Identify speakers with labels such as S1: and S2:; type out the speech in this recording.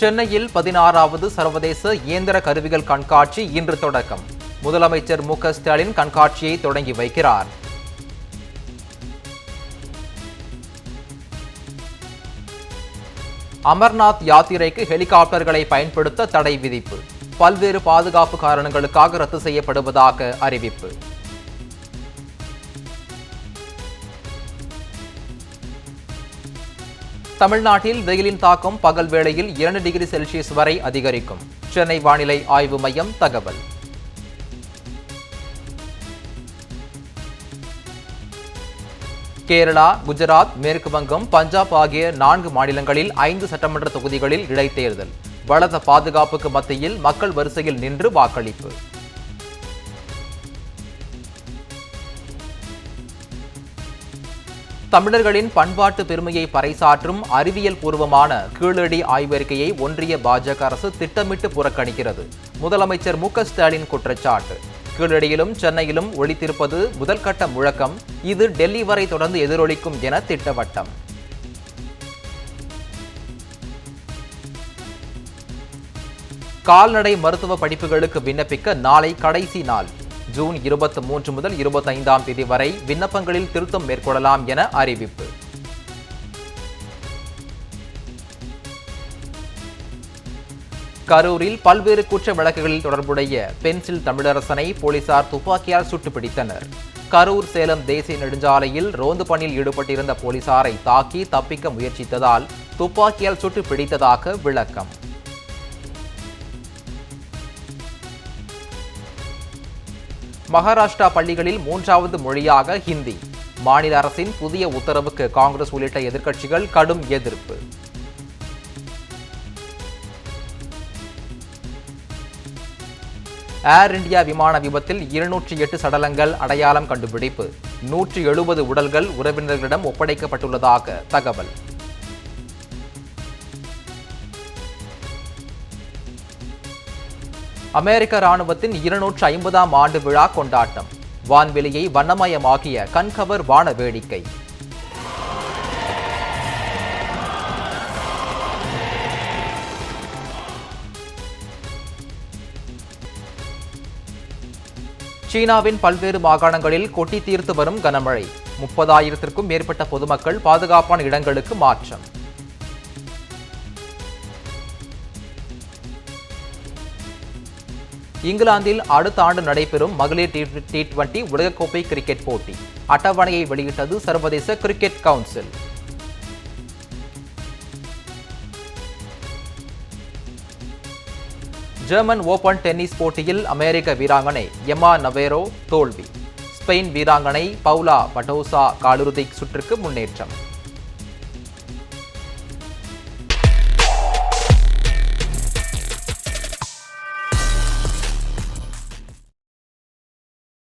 S1: சென்னையில் பதினாறாவது சர்வதேச இயந்திர கருவிகள் கண்காட்சி இன்று தொடக்கம். முதலமைச்சர் மு ஸ்டாலின் கண்காட்சியை தொடங்கி வைக்கிறார். அமர்நாத் யாத்திரைக்கு ஹெலிகாப்டர்களை பயன்படுத்த தடை விதிப்பு. பல்வேறு பாதுகாப்பு காரணங்களுக்காக ரத்து செய்யப்படுவதாக அறிவிப்பு. தமிழ்நாட்டில் வெயிலின் தாக்கம் பகல் வேளையில் இரண்டு டிகிரி செல்சியஸ் வரை அதிகரிக்கும். சென்னை வானிலை ஆய்வு மையம் தகவல். கேரளா குஜராத் மேற்கு வங்கம் பஞ்சாப் ஆகிய நான்கு மாநிலங்களில் ஐந்து சட்டமன்ற தொகுதிகளில் இடைத்தேர்தல். பலத்த பாதுகாப்புக்கு மத்தியில் மக்கள் வரிசையில் நின்று வாக்களிப்பு. தமிழர்களின் பண்பாட்டு பெருமையை பறைசாற்றும் அறிவியல் பூர்வமான கீழடி ஆய்வறிக்கையை ஒன்றிய பாஜக அரசு திட்டமிட்டு புறக்கணிக்கிறது. முதலமைச்சர் மு ஸ்டாலின் குற்றச்சாட்டு. கீழடியிலும் சென்னையிலும் ஒழித்திருப்பது முதல்கட்ட முழக்கம். இது டெல்லி வரை தொடர்ந்து எதிரொலிக்கும் என திட்டவட்டம். கால்நடை மருத்துவ படிப்புகளுக்கு விண்ணப்பிக்க நாளை கடைசி நாள். ஜூன் இருபத்தி மூன்று முதல் இருபத்தைந்தாம் தேதி வரை விண்ணப்பங்களில் திருத்தம் மேற்கொள்ளலாம் என அறிவிப்பு. கரூரில் பல்வேறு குற்ற வழக்குகளில் தொடர்புடைய பென்சில் தமிழரசனை போலீசார் துப்பாக்கியால் சுட்டு பிடித்தனர் கரூர் சேலம் தேசிய நெடுஞ்சாலையில் ரோந்து பணியில் ஈடுபட்டிருந்த போலீசாரை தாக்கி தப்பிக்க முயற்சித்ததால் துப்பாக்கியால் சுட்டு பிடித்ததாக விளக்கம். மகாராஷ்டிரா பள்ளிகளில் மூன்றாவது மொழியாக ஹிந்தி. மாநில அரசின் புதிய உத்தரவுக்கு காங்கிரஸ் உள்ளிட்ட எதிர்க்கட்சிகள் கடும் எதிர்ப்பு. ஏர் இந்தியா விமான விபத்தில் இருநூற்றி எட்டு சடலங்கள் அடையாளம் கண்டுபிடிப்பு. நூற்றி எழுபது உடல்கள் உறவினர்களிடம் ஒப்படைக்கப்பட்டுள்ளதாக தகவல். அமெரிக்க ராணுவத்தின் இருநூற்று ஐம்பதாம் ஆண்டு விழா கொண்டாட்டம். வான்வெளியை வண்ணமயமாகிய கண்கவர் வான வேடிக்கை. சீனாவின் பல்வேறு மாகாணங்களில் கொட்டி தீர்த்து வரும் கனமழை. முப்பதாயிரத்திற்கும் மேற்பட்ட பொதுமக்கள் பாதுகாப்பான இடங்களுக்கு மாற்றம். இங்கிலாந்தில் அடுத்த ஆண்டு நடைபெறும் மகளிர் டி டுவெண்டி உலகக்கோப்பை கிரிக்கெட் போட்டி. அட்டவணையை வெளியிட்டது சர்வதேச cricket council. German open tennis போட்டியில் அமெரிக்க வீராங்கனை எமா நவேரோ தோல்வி. ஸ்பெயின் வீராங்கனை பவுலா பட்டோசா காலிறுதி சுற்றுக்கு முன்னேற்றம்.